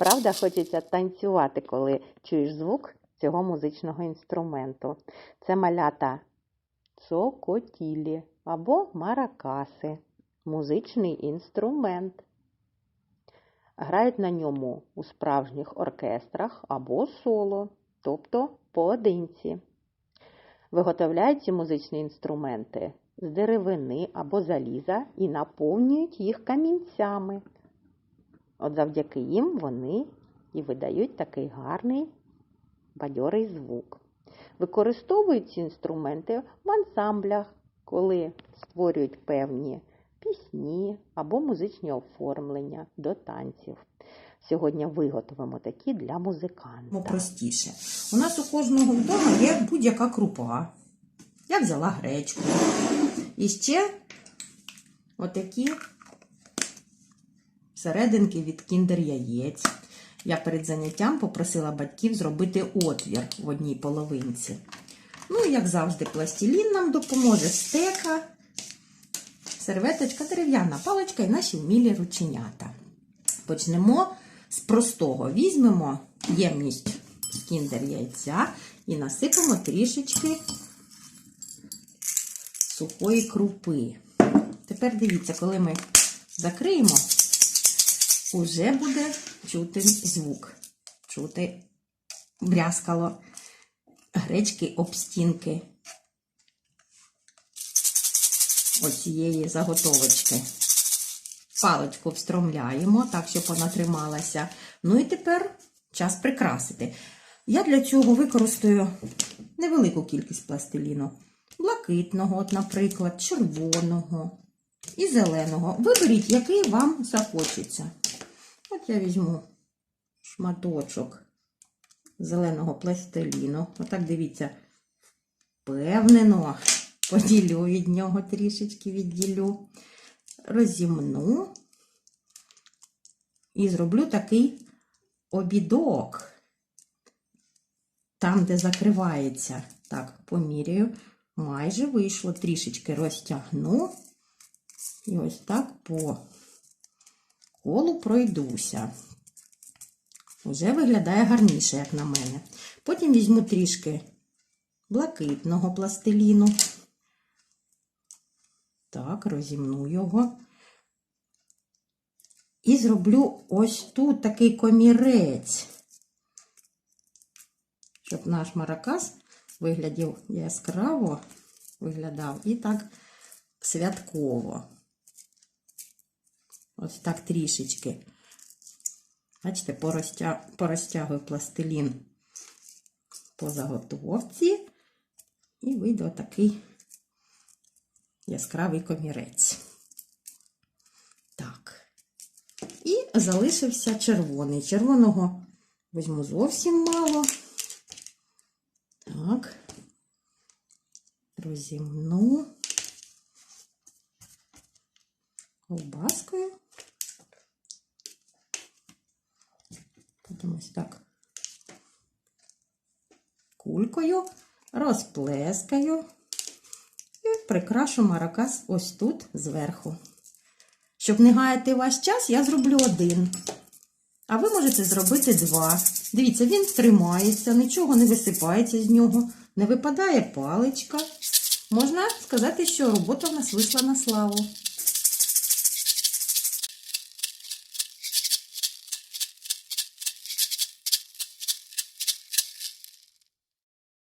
Правда, хочеться танцювати, коли чуєш звук цього музичного інструменту. Це малята цокотілі або маракаси. Музичний інструмент. Грають на ньому у справжніх оркестрах або соло, тобто поодинці. Виготовляють ці музичні інструменти з деревини або заліза і наповнюють їх камінцями. От завдяки їм вони і видають такий гарний бадьорий звук. Використовують ці інструменти в ансамблях, коли створюють певні пісні або музичні оформлення до танців. Сьогодні виготовимо такі для музиканта. простіше. У нас у кожного вдома є будь-яка крупа. Я взяла гречку. І ще отакі серединки від кіндер яєць. Я перед заняттям попросила батьків зробити отвір в одній половинці. Ну, як завжди, пластилін нам допоможе стека, серветочка, дерев'яна паличка і наші вмілі рученята. Почнемо з простого. Візьмемо ємність кіндер яйця і насипемо трішечки сухої крупи. Тепер дивіться, коли ми закриємо, уже буде чути звук, чути брязкало гречки об стінки оцієї заготовочки. Паличку встромляємо, так, щоб вона трималася. Ну і тепер час прикрасити. Я для цього використаю невелику кількість пластиліну. Блакитного, от, наприклад, червоного і зеленого. Виберіть, який вам захочеться. От я візьму шматочок зеленого пластиліну. Отак дивіться, впевнено, поділю від нього трішечки відділю розімну і зроблю такий обідок, там, де закривається. Так, поміряю, майже вийшло, трішечки розтягну. І ось так по колу пройдуся. Уже виглядає гарніше, як на мене. Потім візьму трішки блакитного пластиліну. Так, розімну його. І зроблю ось тут такий комірець, щоб наш маракас виглядів яскраво, виглядав і так святково. Ось так трішечки. Бачите, порозтя... порозтягую пластилін по заготовці і вийде отакий яскравий комірець. Так. І залишився червоний. Червоного візьму зовсім мало. Так. Розімну ковбаскою. Потім ось так кулькою, розплескаю і прикрашу маракас ось тут зверху. Щоб не гаяти ваш час, я зроблю один. А ви можете зробити два. Дивіться, він тримається, нічого не висипається з нього, не випадає паличка. Можна сказати, що робота в нас вийшла на славу.